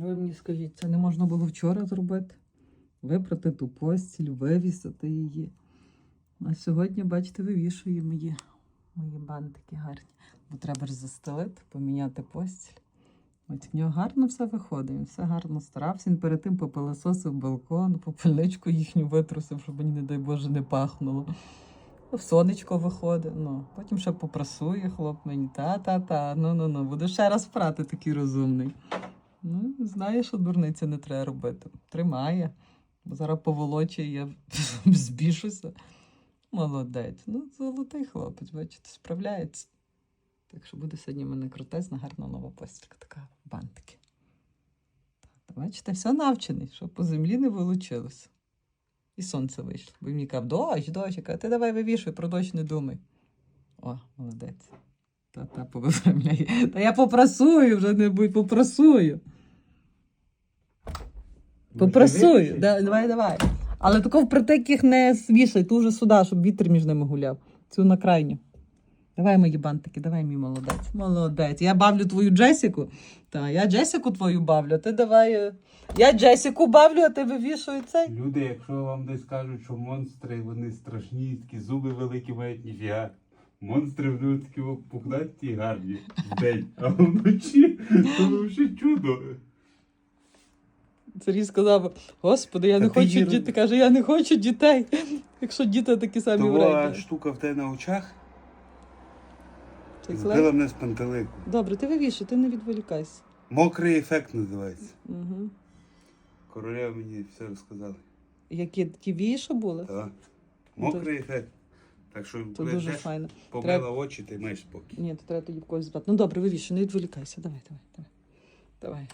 Ви мені скажіть, це не можна було вчора зробити? Випрати ту постіль, вивісити її. А сьогодні, бачите, вивішуємо її. Мої бантики гарні. Бо треба ж застелити, поміняти постіль. От в нього гарно все виходить, він все гарно старався. Він перед тим попилососив балкон, попільничку їхню витрусив, щоб мені, не дай Боже, не пахнуло. В сонечко виходить. Ну, потім ще попрасує хлоп мені. Та-та-та, ну-ну-ну, буду ще раз прати такий розумний. Ну, знає, що дурниця не треба робити. Тримає. Бо зараз поволоче, я збішуся. Молодець. Ну, золотий хлопець, бачите, справляється. Так що буде сьогодні в мене крутезна, гарна нова постілька, така бантики. Бачите, все навчений, щоб по землі не вилучилося. І сонце вийшло. Бо мені казав, дощ, дощ, я ти давай вивішуй, про дощ не думай. О, молодець. Та-та повиправляє. Та я попрасую вже не будь, попрасую. Попрасую. Да, давай, давай. Але тако впритик їх не вішай, ту вже сюди, щоб вітер між ними гуляв. Цю на крайню. Давай мої бантики, давай мій молодець. Молодець. Я бавлю твою Джесіку. Та, я Джесіку твою бавлю, ти давай. е, Я Джесіку бавлю, а ти вивішуй цей. Люди, якщо вам десь кажуть, що монстри вони страшні, такі зуби великі мають ніфіга. Монстри вони такі о, пухнаті і гарні в день, а вночі то взагалі чудо. Сергій сказав: Господи, я Та не ти хочу роз- дітей. Каже, я не хочу дітей. Якщо діти такі самі Того вредні. штука в тебе на очах збила мене з пантелику. Добре, ти вивішуй, ти не відволікайся. Мокрий ефект називається. Угу. Королева мені все розказала. Які ті вії, що були? Так. Мокрий ефект. Так що, Це коли дуже йдеш, файно. побила очі, ти маєш спокій. Ні, то треба тоді в когось збати. Ну добре, вивішуй, не відволікайся. Давай, давай, давай. Давай.